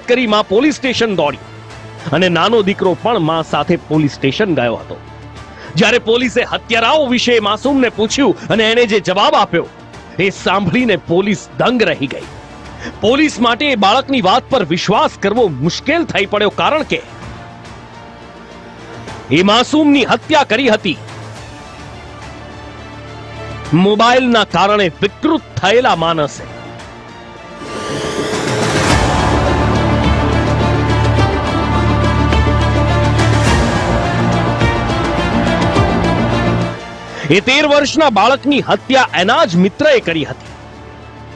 કરી માં police station દોડી અને નાનો દીકરો પણ માં સાથે પોલીસ સ્ટેશન ગયો હતો. જ્યારે પોલીસે હત્યારાઓ વિશે માસૂમને પૂછ્યું અને એને જે જવાબ આપ્યો, એ સાંભળીને પોલીસ દંગ રહી ગઈ. પોલીસ માટે એ બાળકની વાત પર વિશ્વાસ કરવો મુશ્કેલ થઈ પડ્યો કારણ કે એ માસૂમની હત્યા કરી હતી. મોબાઈલના કારણે વિકૃત થયેલા માનસે એ તેર વર્ષના બાળકની હત્યા એના જ મિત્રએ કરી હતી.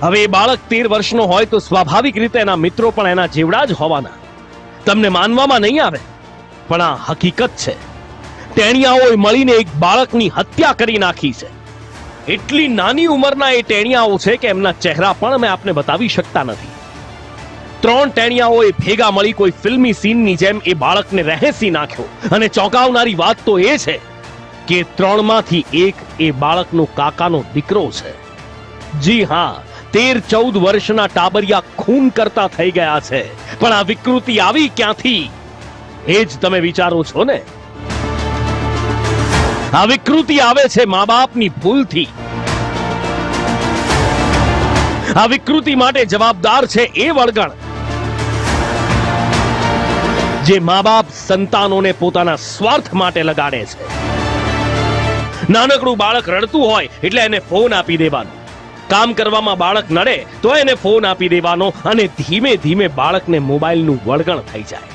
હવે એ બાળક તેર વર્ષનો હોય તો સ્વાભાવિક રીતે એના મિત્રો પણ એના જેવડા જ હોવાના. તમને માનવામાં નહીં આવે, પણ આ હકીકત છે. ટેણિયાઓએ મળીને એક બાળકની હત્યા કરી નાખી છે. એટલી નાની ઉંમરના એ ટેણિયાઓ છે કે એમના ચહેરા પણ અમે આપને બતાવી શકતા નથી. ત્રણ ટેણિયાઓએ ભેગા મળી કોઈ ફિલ્મી સીનની જેમ એ બાળકને રહેસી નાખ્યો. અને ચોંકાવનારી વાત તો એ છે કે ત્રણમાંથી એક એ બાળકનો કાકાનો દીકરો છે. જી હા, તેર ચૌદ વર્ષના ટાબરિયા ખૂન કરતા થઈ ગયા છે. પણ આ વિકૃતિ આવી ક્યાંથી? એ જ તમે વિચારો છો ને? આ વિકૃતિ આવે છે મા બાપની ભૂલથી. આ વિકૃતિ માટે જવાબદાર છે એ વળગણ. જે મા બાપ સંતાનોને પોતાના સ્વાર્થ માટે લગાડે છે. નાનકડું બાળક રડતું હોય એટલે એને ફોન આપી દેવાનો. કામ કરવામાં બાળક નડે, તો એને ફોન આપી દેવાનો અને ધીમે ધીમે બાળકને મોબાઈલનું વળગણ થઈ જાય.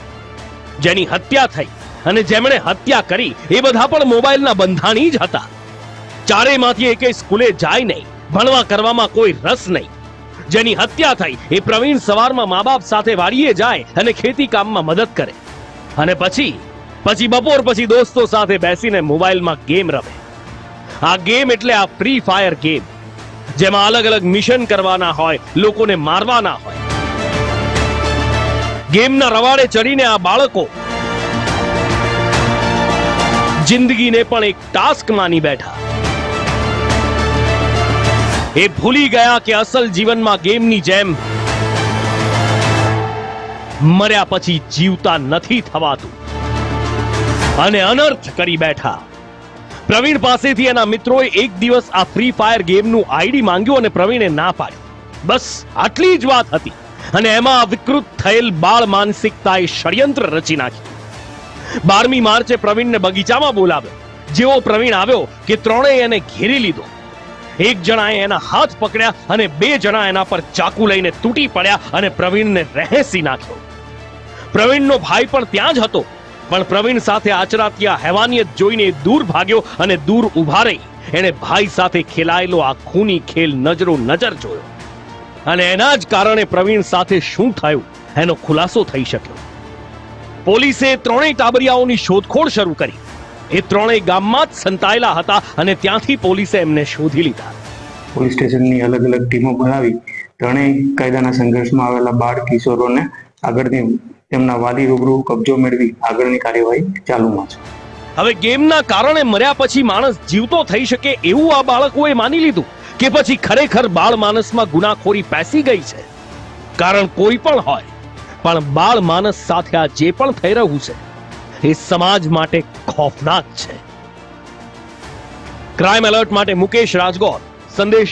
જેની હત્યા થઈ અને જેમણે હત્યા કરી, એ બધા પણ મોબાઈલના બંધાણી જ હતા. ચારેયમાંથી એકે સ્કૂલે જાય નહીં, ભણવા કરવામાં કોઈ રસ નહીં. જેની હત્યા થઈ, એ પ્રવીણ સવારમાં મા બાપ સાથે વાડીએ જાય અને ખેતી કામમાં મદદ કરે. અને પછી પછી બપોર પછી દોસ્તો સાથે બેસીને મોબાઈલમાં ગેમ રમે. આ ગેમ એટલે આ ફ્રી ફાયર ગેમ, જેમાં અલગ અલગ મિશન કરવાના હોય, લોકોને મારવાના હોય. ગેમના રવાડે ચડીને આ બાળકો જિંદગીને પણ એક ટાસ્ક માની બેઠા. એ ભૂલી ગયા કે અસલ જીવનમાં ગેમની જેમ મર્યા પછી જીવતા નથી થવાતું. અને અનર્થ કરી બેઠા. પ્રવીણ પાસેથી એના મિત્રોએ એક દિવસ આ ફ્રી ફાયર ગેમનું આઈડી માંગ્યું અને પ્રવીણે ના પાડ્યું બસ, આટલી જ વાત હતી. અને એમાં વિકૃત થયેલ બાળ માનસિકતાએ ષડયંત્ર રચી નાખ્યું. બારમી માર્ચે પ્રવીણને બગીચામાં બોલાવ્યો. જેવો પ્રવીણ આવ્યો કે ત્રણેય એને ઘેરી લીધો. એક જણાએ એના હાથ પકડ્યા અને બે જણા એના પર ચાકુ લઈને તૂટી પડ્યા અને પ્રવીણને રહેસી નાખ્યો. પ્રવીણનો ભાઈ પણ ત્યાં જ હતો. પણ પ્રવીણ સાથે આચરાતી આ હેવાનિયત જોઈને દૂર ભાગ્યો અને દૂર ઊભા રહી. એણે ભાઈ સાથે ખેલાયેલો આ ખૂની ખેલ નજરો નજર જોયો. અને એના જ કારણે પ્રવીણ સાથે શું થયું, એનો ખુલાસો થઈ શક્યો. પોલીસે ત્રણેય ટાબરિયાઓની શોધખોળ શરૂ કરી. એ ત્રણેય ગામમાં જ સંતાયેલા હતા અને ત્યાંથી પોલીસે એમને શોધી લીધા. પોલીસ સ્ટેશનની અલગ અલગ ટીમો બનાવી ત્રણેય કાયદાના સંઘર્ષમાં આવેલા બાળ કિશોરોને આગળની તેમના વાલી રૂબરૂ કબજો મેળવી આગળની કાર્યવાહી ચાલુમાં છે. હવે ગેમના કારણે મર્યા પછી માણસ જીવતો થઈ શકે એવું આ બાળકોએ માની લીધું કે પછી ખરેખર બાળ માનસમાં ગુનાખોરી પેસી ગઈ છે. કારણ કોઈ પણ હોય, પણ બાળ માનસ સાથે આ જે પણ થઈ રહ્યું છે, એ સમાજ માટે ખોફનાક છે. ક્રાઇમ એલર્ટ માટે મુકેશ રાજગોર, સંદેશ